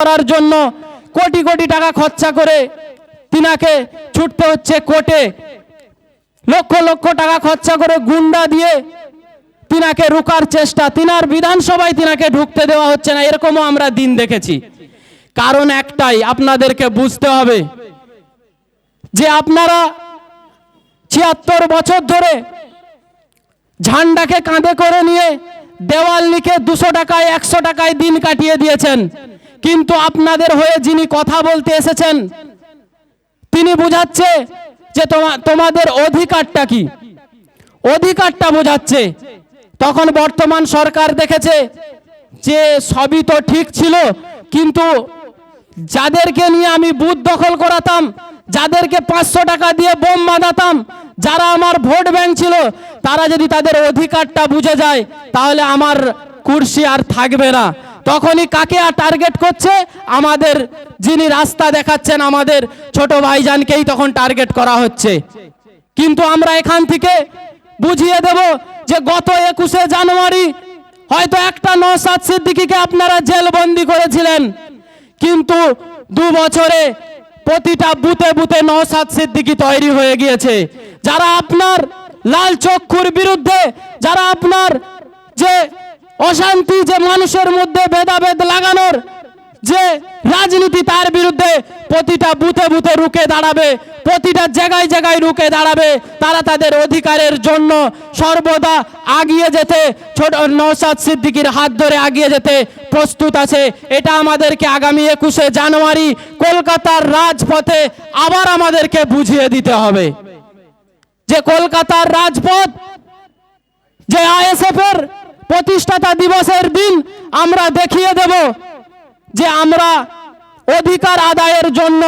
করার জন্য কোটি কোটি টাকা খরচা করে তিনাকে ছুটতে হচ্ছে কোর্টে। লক্ষ লক্ষ টাকা খরচা করে গুন্ডা দিয়ে তিনাকে রুকার চেষ্টা। তিনার বিধানসভায় তিনাকে ঢুকতে দেওয়া হচ্ছে না, এরকমও আমরা দিন দেখেছি। কারণ একটাই, আপনাদেরকে বুঝতে হবে যে আপনারা ছিয়াত্তর বছর ধরে ঝান্ডাকে কাঁধে করে নিয়ে দেওয়াল লিখে দুশো টাকায়, একশো টাকায় দিন কাটিয়ে দিয়েছেন। কিন্তু আপনাদের হয়ে যিনি কথা বলতে এসেছেন, তিনি বুঝাচ্ছে যে তোমা- তোমাদের অধিকারটা কি? অধিকারটা বোঝাচ্ছে। তখন বর্তমান সরকার দেখেছে যে সবই তো ঠিক ছিল, কিন্তু যাদেরকে নিয়ে আমি বুথ দখল করাতাম, যাদেরকে পাঁচশো টাকা দিয়ে বোম বাঁধাতাম যারা আমার ভোট ব্যাংক ছিল, তারা যদি তাদের অধিকারটা বুঝে যায়, তাহলে আমার কুর্সি আর থাকবে না। তখনই কাকে আর টার্গেট করছে? আমাদের যিনি রাস্তা দেখাচ্ছেন, আমাদের ছোট ভাইজানকেই তখন টার্গেট করা হচ্ছে। কিন্তু আমরা এখান থেকে বুঝিয়ে দেব যে গত একুশে জানুয়ারি হয়তো একটা নসাদ সিদ্দিকিকে আপনারা জেলবন্দি করেছিলেন। কিন্তু দু বছরে প্রতিটা বুতে বুতে নসাদ সিদ্দিকি তৈরি হয়ে গিয়েছে। যারা আপনার লাল চক্ষুর বিরুদ্ধে, যারা আপনার অশান্তি যে মানুষের মধ্যে ভেদাভেদ লাগানোর যে রাজনীতি তার বিরুদ্ধে প্রতিটা বুথে বুথে রুখে দাঁড়াবে, প্রতিটা জায়গায় জায়গায় রুখে দাঁড়াবে, তারা তাদের অধিকারের জন্য সর্বদা আগিয়ে যেতে, ছোট নৌসাদ সিদ্দিকির হাত ধরে আগিয়ে যেতে প্রস্তুত আছে। এটা আমাদেরকে আগামী একুশে জানুয়ারি কলকাতার রাজপথে আবার আমাদেরকে বুঝিয়ে দিতে হবে। যে কলকাতার রাজপথ, যে আইএসএফ এর প্রতিষ্ঠাতা দিবসের দিন আমরা দেখিয়ে দেব যে আমরা অধিকার আদায়ের জন্য